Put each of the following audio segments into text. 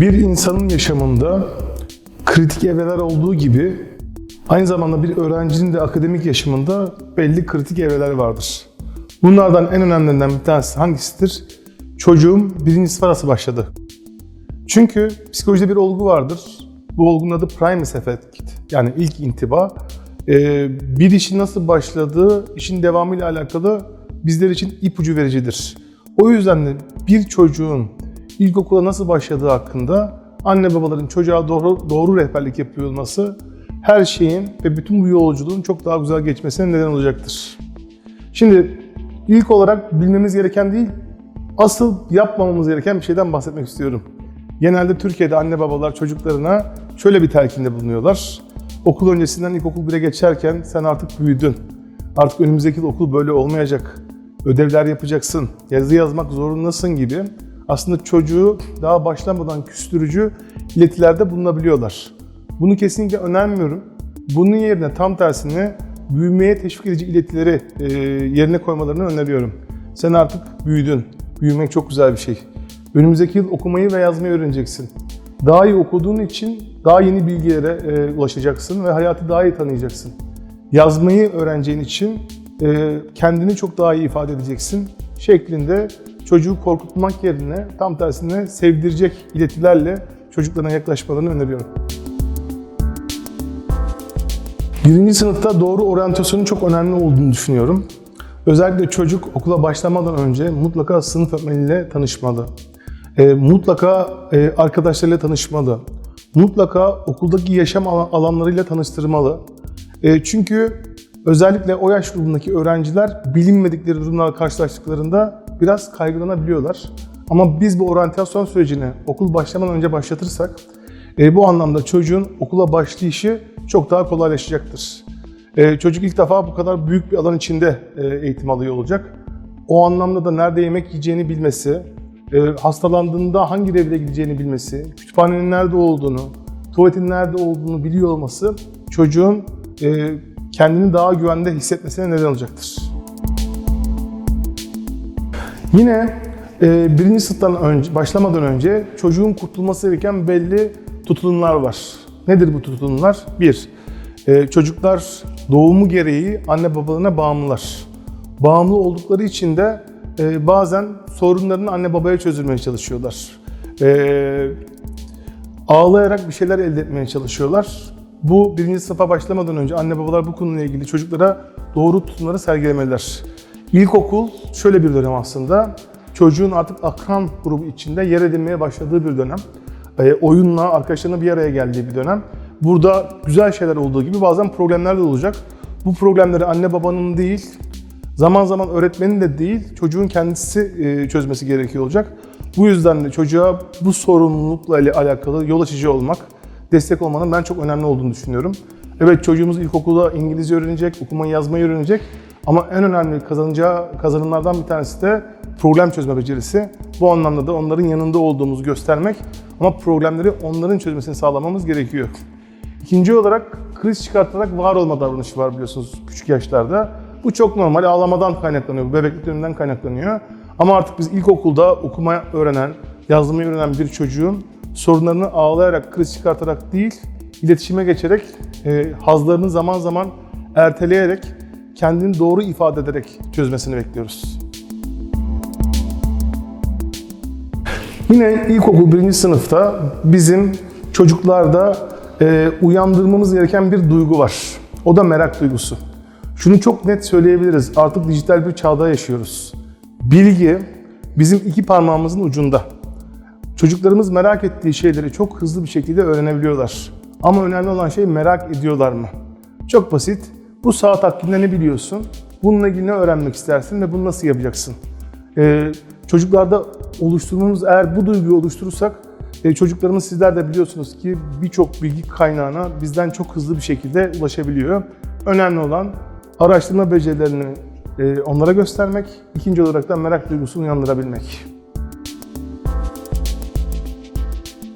Bir insanın yaşamında kritik evreler olduğu gibi aynı zamanda bir öğrencinin de akademik yaşamında belli kritik evreler vardır. Bunlardan en önemlilerinden bir tanesi hangisidir? Çocuğum birinci sınıf arası başladı. Çünkü psikolojide bir olgu vardır. Bu olgunun adı primus effect. Yani ilk intiba. Ee, bir işin nasıl başladığı, işin devamıyla alakalı bizler için ipucu vericidir. O yüzden de bir çocuğun ilkokula nasıl başladığı hakkında anne babaların çocuğa doğru, doğru rehberlik yapıyor her şeyin ve bütün bu yolculuğun çok daha güzel geçmesine neden olacaktır. Şimdi ilk olarak bilmemiz gereken değil, asıl yapmamamız gereken bir şeyden bahsetmek istiyorum. Genelde Türkiye'de anne babalar çocuklarına şöyle bir telkinde bulunuyorlar. Okul öncesinden ilkokul 1'e geçerken sen artık büyüdün. Artık önümüzdeki okul böyle olmayacak. Ödevler yapacaksın, yazı yazmak zorundasın gibi aslında çocuğu daha başlamadan küstürücü iletilerde bulunabiliyorlar. Bunu kesinlikle önermiyorum. Bunun yerine tam tersine büyümeye teşvik edici iletileri e, yerine koymalarını öneriyorum. Sen artık büyüdün. Büyümek çok güzel bir şey. Önümüzdeki yıl okumayı ve yazmayı öğreneceksin. Daha iyi okuduğun için daha yeni bilgilere e, ulaşacaksın ve hayatı daha iyi tanıyacaksın. Yazmayı öğreneceğin için e, kendini çok daha iyi ifade edeceksin şeklinde çocuğu korkutmak yerine tam tersine sevdirecek iletilerle çocuklarına yaklaşmalarını öneriyorum. Birinci sınıfta doğru oryantasyonun çok önemli olduğunu düşünüyorum. Özellikle çocuk okula başlamadan önce mutlaka sınıf öğretmeniyle tanışmalı. E, mutlaka e, arkadaşlarıyla tanışmalı. Mutlaka okuldaki yaşam alan- alanlarıyla tanıştırmalı. E, çünkü özellikle o yaş grubundaki öğrenciler bilinmedikleri durumlarla karşılaştıklarında biraz kaygılanabiliyorlar. Ama biz bu oryantasyon sürecini okul başlamadan önce başlatırsak e, bu anlamda çocuğun okula başlayışı çok daha kolaylaşacaktır. E, çocuk ilk defa bu kadar büyük bir alan içinde e, eğitim alıyor olacak. O anlamda da nerede yemek yiyeceğini bilmesi, e, hastalandığında hangi revire gideceğini bilmesi, kütüphanenin nerede olduğunu, tuvaletin nerede olduğunu biliyor olması çocuğun e, kendini daha güvende hissetmesine neden olacaktır. Yine e, birinci sınıftan önce, başlamadan önce çocuğun kurtulması gereken belli tutulumlar var. Nedir bu tutulumlar? Bir, e, çocuklar doğumu gereği anne babalarına bağımlılar. Bağımlı oldukları için de e, bazen sorunlarını anne babaya çözülmeye çalışıyorlar. E, ağlayarak bir şeyler elde etmeye çalışıyorlar. Bu birinci sınıfa başlamadan önce anne babalar bu konuyla ilgili çocuklara doğru tutumları sergilemeliler. İlkokul şöyle bir dönem aslında. Çocuğun artık akran grubu içinde yer edinmeye başladığı bir dönem. E, oyunla, arkadaşlarına bir araya geldiği bir dönem. Burada güzel şeyler olduğu gibi bazen problemler de olacak. Bu problemleri anne babanın değil, zaman zaman öğretmenin de değil, çocuğun kendisi e, çözmesi gerekiyor olacak. Bu yüzden de çocuğa bu sorumlulukla ile alakalı yol açıcı olmak, destek olmanın ben çok önemli olduğunu düşünüyorum. Evet çocuğumuz ilkokulda İngilizce öğrenecek, okumayı yazmayı öğrenecek ama en önemli kazanacağı kazanımlardan bir tanesi de problem çözme becerisi. Bu anlamda da onların yanında olduğumuzu göstermek ama problemleri onların çözmesini sağlamamız gerekiyor. İkinci olarak kriz çıkartarak var olma davranışı var biliyorsunuz küçük yaşlarda. Bu çok normal, ağlamadan kaynaklanıyor, bebeklik döneminden kaynaklanıyor. Ama artık biz ilkokulda okuma öğrenen, yazmayı öğrenen bir çocuğun sorunlarını ağlayarak, kriz çıkartarak değil, iletişime geçerek, e, hazlarını zaman zaman erteleyerek, kendini doğru ifade ederek çözmesini bekliyoruz. Yine ilkokul birinci sınıfta bizim çocuklarda e, uyandırmamız gereken bir duygu var. O da merak duygusu. Şunu çok net söyleyebiliriz. Artık dijital bir çağda yaşıyoruz. Bilgi bizim iki parmağımızın ucunda. Çocuklarımız merak ettiği şeyleri çok hızlı bir şekilde öğrenebiliyorlar. Ama önemli olan şey merak ediyorlar mı? Çok basit. Bu saat hakkında ne biliyorsun? Bununla ilgili ne öğrenmek istersin ve bunu nasıl yapacaksın? Ee, çocuklarda oluşturmamız eğer bu duyguyu oluşturursak e, çocuklarımız sizler de biliyorsunuz ki birçok bilgi kaynağına bizden çok hızlı bir şekilde ulaşabiliyor. Önemli olan araştırma becerilerini e, onlara göstermek, ikinci olarak da merak duygusunu uyandırabilmek.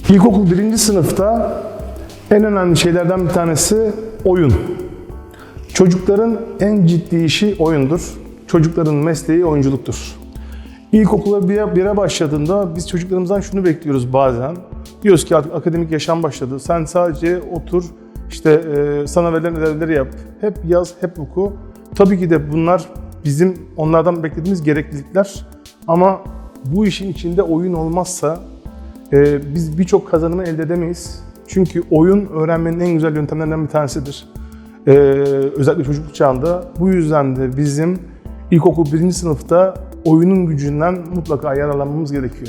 İlkokul birinci sınıfta en önemli şeylerden bir tanesi oyun. Çocukların en ciddi işi oyundur. Çocukların mesleği oyunculuktur. İlkokula bire, bire başladığında biz çocuklarımızdan şunu bekliyoruz bazen. Diyoruz ki artık akademik yaşam başladı. Sen sadece otur, işte e, sana verilen ödevleri yap. Hep yaz, hep oku. Tabii ki de bunlar bizim onlardan beklediğimiz gereklilikler. Ama bu işin içinde oyun olmazsa e, biz birçok kazanımı elde edemeyiz. Çünkü oyun öğrenmenin en güzel yöntemlerinden bir tanesidir. E, özellikle çocukluk çağında. Bu yüzden de bizim ilkokul birinci sınıfta oyunun gücünden mutlaka yararlanmamız gerekiyor.